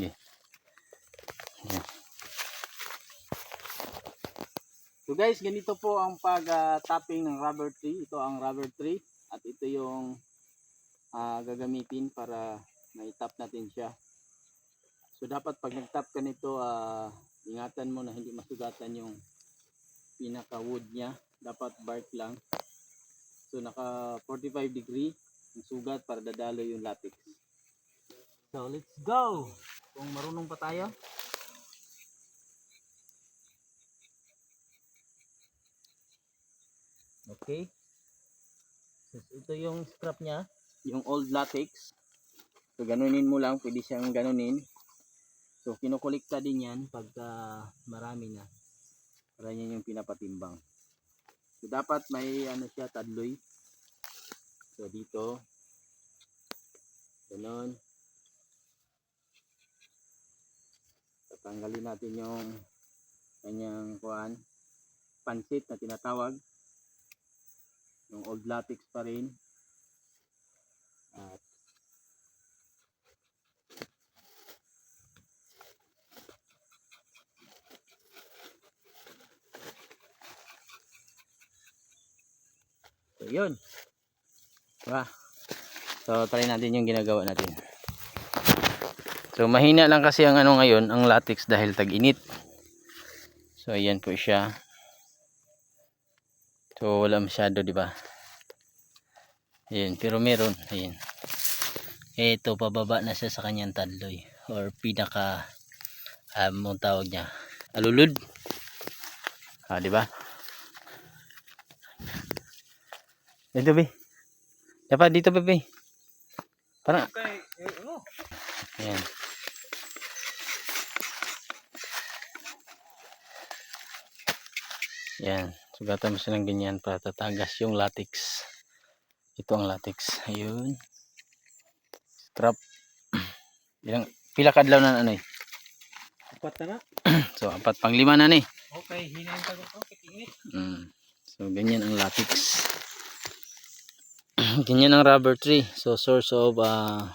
Yeah. Yeah. So guys, ganito po ang pag-tapping ng rubber tree. Ito ang rubber tree at ito yung ah, gagamitin para na-tap natin siya. So dapat pag nag-tap ka nito, ah, ingatan mo na hindi masugatan yung pinaka wood niya. Dapat bark lang. So naka 45 degree ang sugat para dadalo yung latex. So let's go! Kung marunong pa tayo. Okay. So, ito yung strap niya, yung old latex. So ganunin mo lang, pwede siyang ganunin. So kinukulikta din yan pagka marami na. Para yan yung pinapatimbang. So dapat may ano siya, tadloy. So dito. Ganon. Tatanggalin natin yung kanyang kuan pansit na tinatawag. Yung old latex pa rin. At So, yun. Diba? So, try natin yung ginagawa natin. So, mahina lang kasi ang ano ngayon, ang latex dahil tag-init. So, ayan po siya. So, wala masyado, di ba? Ayan, pero meron. Ayan. Ito, pababa na siya sa kanyang tadloy. Or pinaka, um, ang tawag niya, alulud. Ah, di ba? Dito, be. Dapat dito, be. Parang, Okay, eh, ano? ayan. Yan. Sugatan mo siya ng ganyan para tatagas yung latex. Ito ang latex. Ayun. Strap. Ilang, pila kadlaw na ano eh. Apat na na. So, apat pang lima na ni. Okay, hinayin tayo ko. Kitingit. Mm. So, ganyan ang latex. ganyan ang rubber tree. So, source of uh,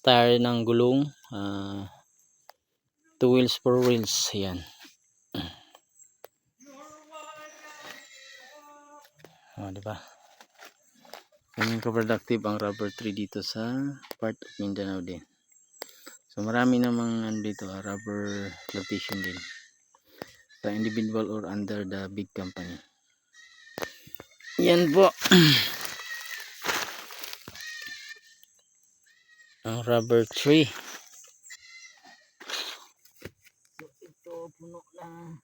tire ng gulong. Uh, two wheels, four wheels. Yan. Oh, di ba? Ganyan ka-productive ang rubber tree dito sa part of Mindanao din. So, marami namang ano dito, ah, rubber plantation din sa individual or under the big company. Yan po. Ang rubber tree. So ito puno lang.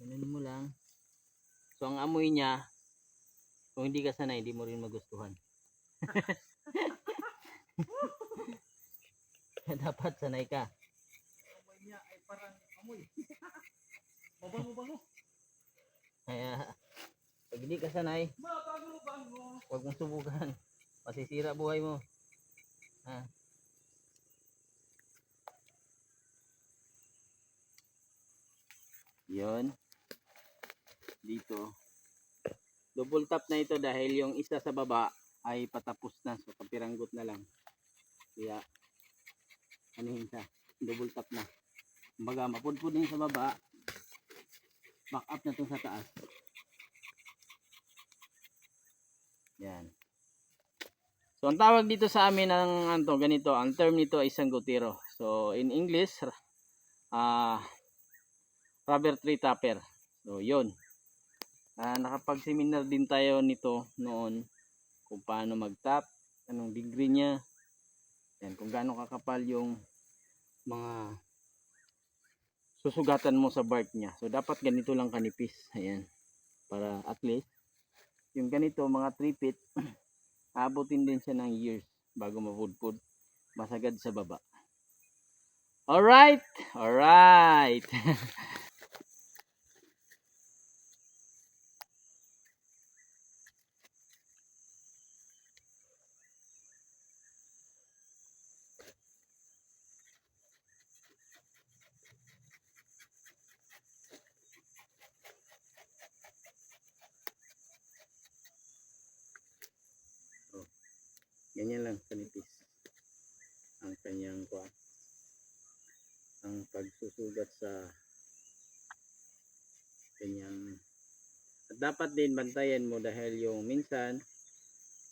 Ganun mo lang. So ang amoy niya, kung hindi ka sanay, hindi mo rin magustuhan. Dapat sanay ka. Amoy niya ay parang amoy. Mabango-bango. Kaya, pag hindi ka sanay, Mabango-bango. Huwag mong subukan. Masisira buhay mo. Ha? Yon. Dito. Double tap na ito dahil yung isa sa baba ay patapos na. So kapiranggot na lang. Kaya yun siya? Double tap na. Kumbaga mapudpud din sa baba. Back up na to sa taas. Yan. So ang tawag dito sa amin ng ano ganito, ang term nito ay sanggutiro. So in English, ah rubber tree tapper. So yun. Ah nakapag-seminar din tayo nito noon kung paano mag-tap, anong degree niya. Yan, kung gaano kakapal yung mga susugatan mo sa bark niya. So dapat ganito lang kanipis. Ayan. Para at least yung ganito mga 3 feet abutin din siya ng years bago mapudpud masagad sa baba alright alright ganyan lang kanipis ang kanyang kuha sugat sa kanyang at dapat din bantayan mo dahil yung minsan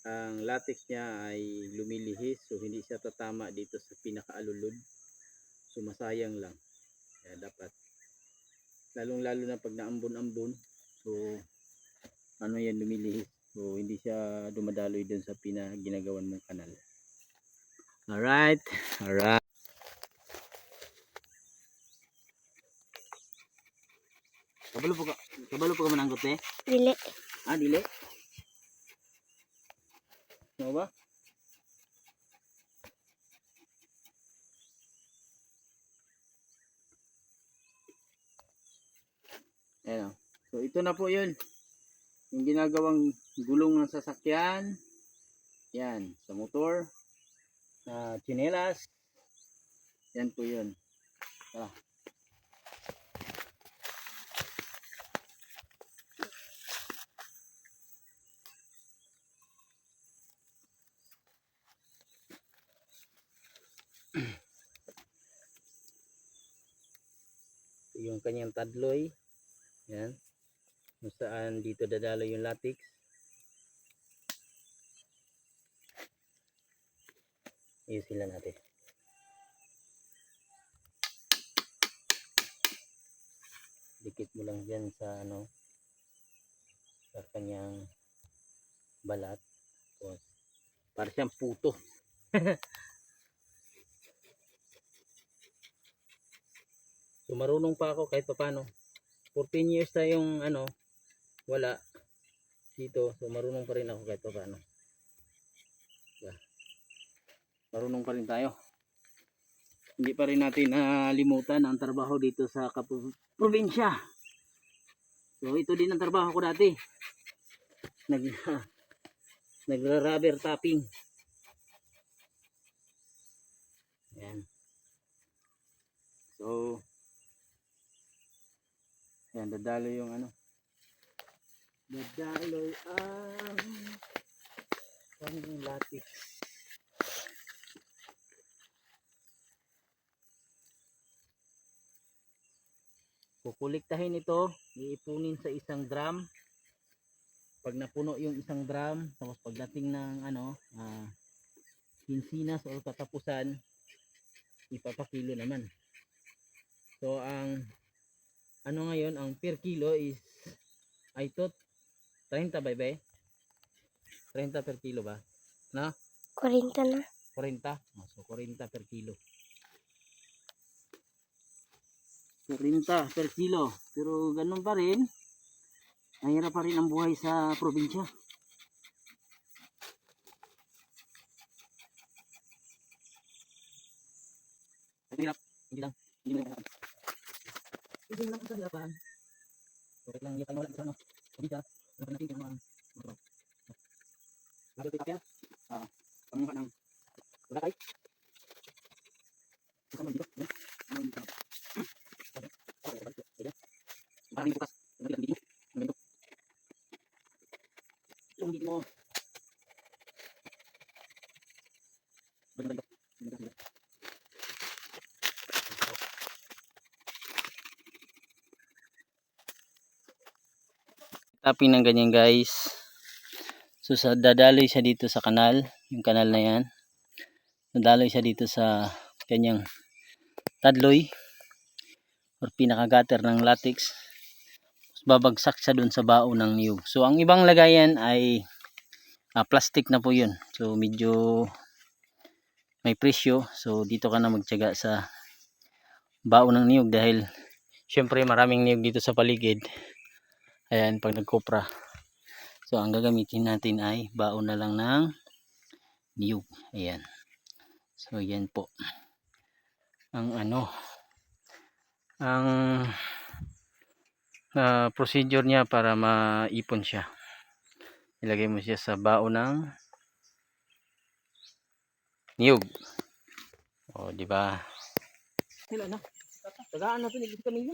ang latex niya ay lumilihis so hindi siya tatama dito sa pinakaalulod. So masayang lang. Kaya dapat lalong lalo na pag naambon-ambon so ano yan lumilihis so hindi siya dumadaloy dun sa pinaginagawan mong kanal alright alright kabalo po ka kabalo po ka mananggot eh Dili. ah dili ano ba Ayan o. So ito na po yun. Yung ginagawang gulong ng sasakyan. Yan. Sa motor. Sa chinelas. Yan po yun. Tara. Yung kanyang tadloy. Yan. Kung saan dito dadalo yung latex. Ayusin lang natin. Dikit mo lang dyan sa ano sa kanyang balat. Tapos, para siyang puto. so marunong pa ako kahit papano. 14 years na yung ano, wala dito. So marunong pa rin ako kahit pa paano. Yeah. Marunong pa rin tayo. Hindi pa rin natin nalimutan ang trabaho dito sa probinsya. So ito din ang trabaho ko dati. Nag nagra-rubber tapping. Ayan. So Ayan, dadalo yung ano. Dadalo ang kanyang latex. Kukuliktahin ito, iipunin sa isang drum. Pag napuno yung isang drum, tapos pagdating ng ano, ah, kinsinas o katapusan, ipapakilo naman. So ang ano ngayon ang per kilo is ay tot 30 ba ba 30 per kilo ba na 40 na. 40 oh, so 40 per kilo 40 per kilo pero ganun pa rin mahirap pa rin ang buhay sa probinsya Hirap, hindi lang, hindi lang hindi lang sa hirapan. Okay lang, yakan wala sa ano. Hindi ka, ano natin yung mga ano. Nado kita kaya? Ah, pamuha ng wala kay. Ito man dito, no? Ano dito? Okay, okay, okay. Parang bukas, ano dito dito? Ano dito? Yung dito mo. Banda dito. Banda dito. Tapping ng ganyan guys. So sa dadaloy siya dito sa kanal yung kanal na yan. Dadaloy siya dito sa kanyang tadloy or pinakagater ng latex. Babagsak siya dun sa bao ng niyog. So ang ibang lagayan ay ah, plastic na po yun. So medyo may presyo. So dito ka na magtyaga sa bao ng niyog dahil syempre maraming niyog dito sa paligid Ayan, pag nagkopra. So, ang gagamitin natin ay baon na lang ng niyog. Ayan. So, yan po. Ang ano, ang ah, procedure niya para maipon siya. Ilagay mo siya sa baon ng niyog. O, di ba? Sila na. Tagaan natin, igit kami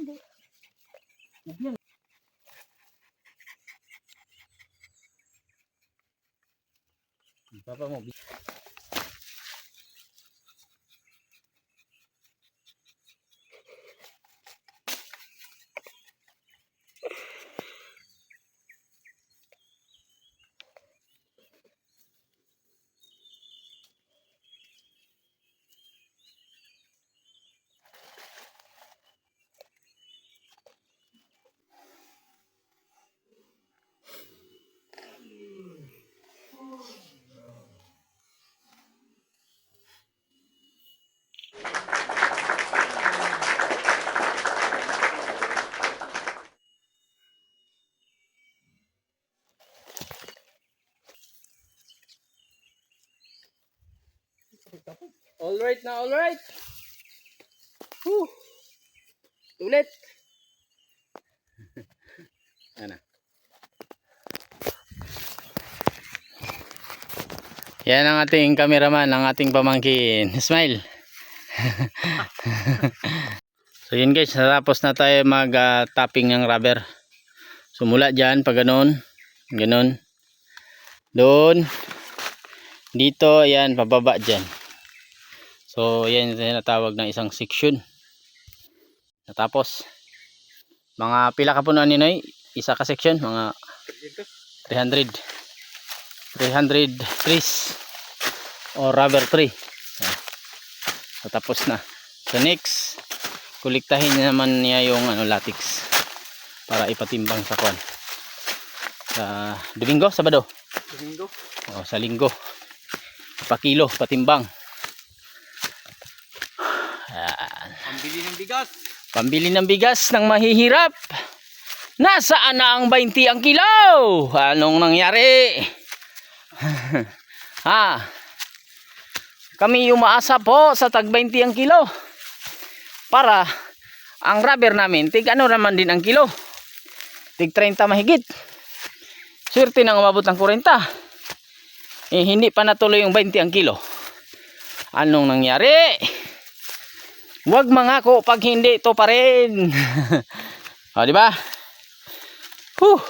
yun. Yan. Papa mo. Alright na, alright. Whew. Ulit. Ano? Yan ang ating cameraman, ang ating pamangkin. Smile. so yun guys, natapos na tayo mag-tapping ng rubber. So mula dyan, pag ganun, ganun. Doon, dito, ayan, pababa dyan. So, yan yung tinatawag ng isang section. Natapos. Mga pila ka punuan ni Noy? Isa ka section, mga 300. 300 trees. O rubber tree. Ayan. So, tapos na. So, next, kuliktahin niya naman niya yung ano, latex. Para ipatimbang sa kwan. Sa Domingo, Sabado. Domingo. O, sa linggo. Pa-kilo, patimbang. Ayan. Pambili ng bigas. Pambili ng bigas ng mahihirap. Nasaan na ang 20 ang kilo? Anong nangyari? ha? Kami umaasa po sa tag 20 ang kilo. Para ang rubber namin, tig ano naman din ang kilo. Tig 30 mahigit. Swerte nang umabot ng 40. Eh, hindi pa natuloy yung 20 ang kilo. Anong nangyari? Huwag mangako pag hindi ito pa rin. o, di ba? Huh.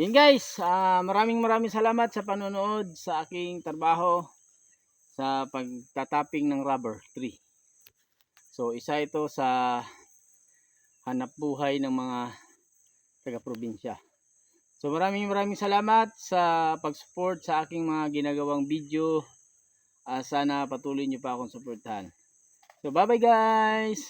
Yan guys, ah, maraming maraming salamat sa panonood sa aking trabaho sa pagtatapping ng rubber tree. So, isa ito sa hanap buhay ng mga taga-probinsya. So, maraming maraming salamat sa pag-support sa aking mga ginagawang video Ah, sana patuloy nyo pa akong suportahan. So, bye-bye guys!